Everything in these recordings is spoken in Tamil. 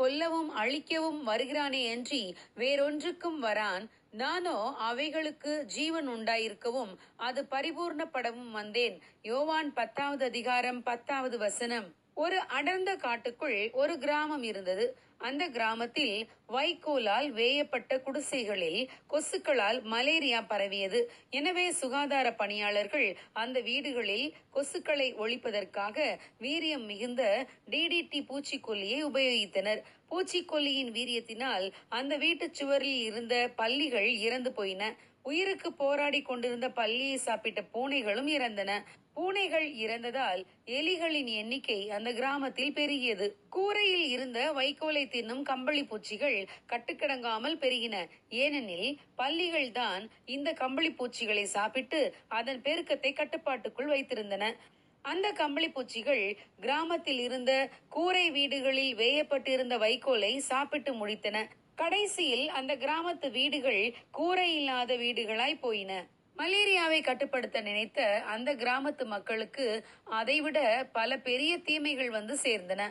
கொல்லவும் அழிக்கவும் வருகிறானே அன்றி வேறொன்றுக்கும் வரான். நானோ அவைகளுக்கு ஜீவன் உண்டாயிருக்கவும் அது பரிபூர்ணப்படவும் வந்தேன். யோவான் பத்தாவது அதிகாரம் பத்தாவது வசனம். ஒரு அடர்ந்த காட்டுக்குள் ஒரு கிராமம் இருந்தது. அந்த கிராமத்தில் வைக்கோலால் வேயப்பட்ட குடிசைகளில் கொசுக்களால் மலேரியா பரவியது. எனவே சுகாதார பணியாளர்கள் அந்த வீடுகளில் கொசுக்களை ஒழிப்பதற்காக வீரியம் மிகுந்த டிடிடி பூச்சிக்கொல்லியை உபயோகித்தனர். பூச்சிக்கொல்லியின் வீரியத்தினால் அந்த வீட்டுச் சுவரில் இருந்த பள்ளிகள் இறந்து போயின. உயிருக்கு போராடி கொண்டிருந்த பல்லியை சாப்பிட்ட பூனைகளும் இறந்தன. பூனைகள் இறந்ததால் எலிகளின் எண்ணிக்கை அந்த கிராமத்தில் பெருகியது. கூரையில் இருந்த வைக்கோலை தின்னும் கம்பளி பூச்சிகள் கட்டுக்கடங்காமல் பெருகின. ஏனெனில் பள்ளிகள் தான் இந்த கம்பளி பூச்சிகளை சாப்பிட்டு அதன் பெருக்கத்தை கட்டுப்பாட்டுக்குள் வைத்திருந்தன. அந்த கம்பளி பூச்சிகள் கிராமத்தில் இருந்த கூரை வீடுகளில் வேயப்பட்டிருந்த வைக்கோலை சாப்பிட்டு முடித்தன. கடைசியில் அந்த கிராமத்து வீடுகள் கூரை இல்லாத வீடுகளாய் போயின. மலேரியாவை கட்டுப்படுத்த நினைத்த அந்த கிராமத்து மக்களுக்கு அதைவிட பல பெரிய தீமைகள் வந்து சேர்ந்தன.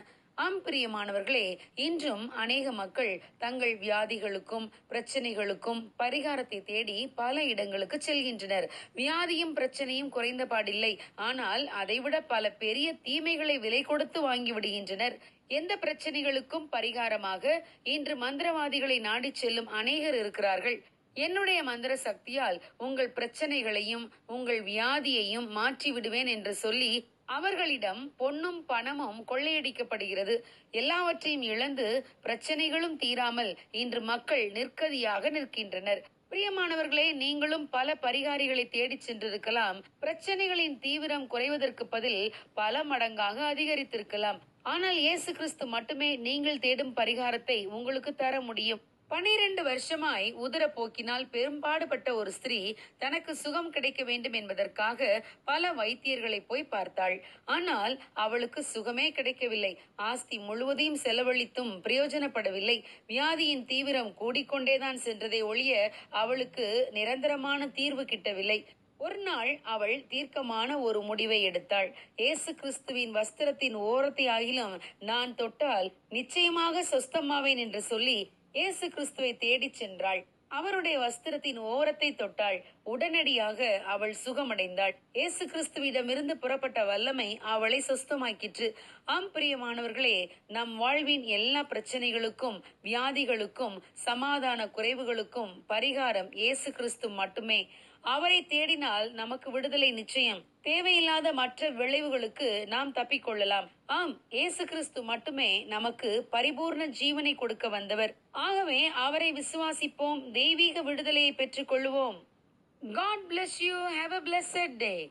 ஆம் பிரியமானவர்களே இன்றும் அநேக மக்கள் தங்கள் வியாதிகளுக்கும் பிரச்சனைகளுக்கும் பரிகாரத்தை தேடி பல இடங்களுக்கு செல்கின்றனர். வியாதியும் பிரச்சனையும் குறைந்த பாடில்லை. ஆனால் அதைவிட பல பெரிய தீமைகளை விலை கொடுத்து வாங்கி விடுகின்றனர். எந்த பிரச்சனைகளுக்கும் பரிகாரமாக இன்று மந்திரவாதிகளை நாடிச் செல்லும் அநேகர் இருக்கிறார்கள். என்னுடைய மந்திர சக்தியால் உங்கள் பிரச்சனைகளையும் உங்கள் வியாதியையும் மாற்றி விடுவேன் என்று சொல்லி அவர்களிடம் பொன்னும் பணமும் கொள்ளையடிக்கப்படுகிறது. எல்லாவற்றையும் இழந்து பிரச்சனைகளும் தீராமல் இன்று மக்கள் நிற்கதியாக நிற்கின்றனர். பிரியமானவர்களே நீங்களும் பல பரிகாரிகளை தேடி சென்றிருக்கலாம். பிரச்சனைகளின் தீவிரம் குறைவதற்கு பதில் பல மடங்காக அதிகரித்திருக்கலாம். ஆனால் இயேசு கிறிஸ்து மட்டுமே நீங்கள் தேடும் பரிகாரத்தை உங்களுக்கு தர முடியும். பனிரெண்டு வருஷமாய் உதர போக்கினால் பெரும்பாடுபட்ட ஒரு ஸ்திரீ தனக்கு சுகம் கிடைக்க வேண்டும் என்பதற்காக பல வைத்தியர்களை போய் பார்த்தாள். ஆனால் அவளுக்கு சுகமே கிடைக்கவில்லை. ஆஸ்தி முழுவதையும் செலவழித்தும் பிரயோஜனப்படவில்லை. வியாதியின் தீவிரம் கூடிக்கொண்டேதான் சென்றதை ஒழிய அவளுக்கு நிரந்தரமான தீர்வு கிட்டவில்லை. ஒரு நாள் அவள் தீர்க்கமான ஒரு முடிவை எடுத்தாள். இயேசு கிறிஸ்துவின் வஸ்திரத்தின் ஓரத்தை ஆகிலும் நான் தொட்டால் நிச்சயமாக சொஸ்தமாவேன் என்று சொல்லி இயேசு கிறிஸ்துவை தேடிச் சென்றாள். அவருடைய வஸ்திரத்தின் ஓரத்தை தொட்டாள். உடனடியாக அவள் சுகமடைந்தாள். இயேசு கிறிஸ்துவிடமிருந்து புறப்பட்ட வல்லமை அவளை சொஸ்தமாக்கிற்று. ஆம் பிரியமானவர்களே நம் வாழ்வின் எல்லா பிரச்சனைகளுக்கும் வியாதிகளுக்கும் சமாதான குறைவுகளுக்கும் பரிகாரம் இயேசு கிறிஸ்து மட்டுமே. அவரை தேடினால் நமக்கு விடுதலை நிச்சயம். தேவையில்லாத மற்ற விளைவுகளுக்கு நாம் தப்பிக்கொள்ளலாம் ஆம் இயேசு கிறிஸ்து மட்டுமே நமக்கு பரிபூர்ண ஜீவனை கொடுக்க வந்தவர். ஆகவே அவரை விசுவாசிப்போம். தெய்வீக விடுதலையை பெற்றுக் கொள்வோம். God bless you have a blessed day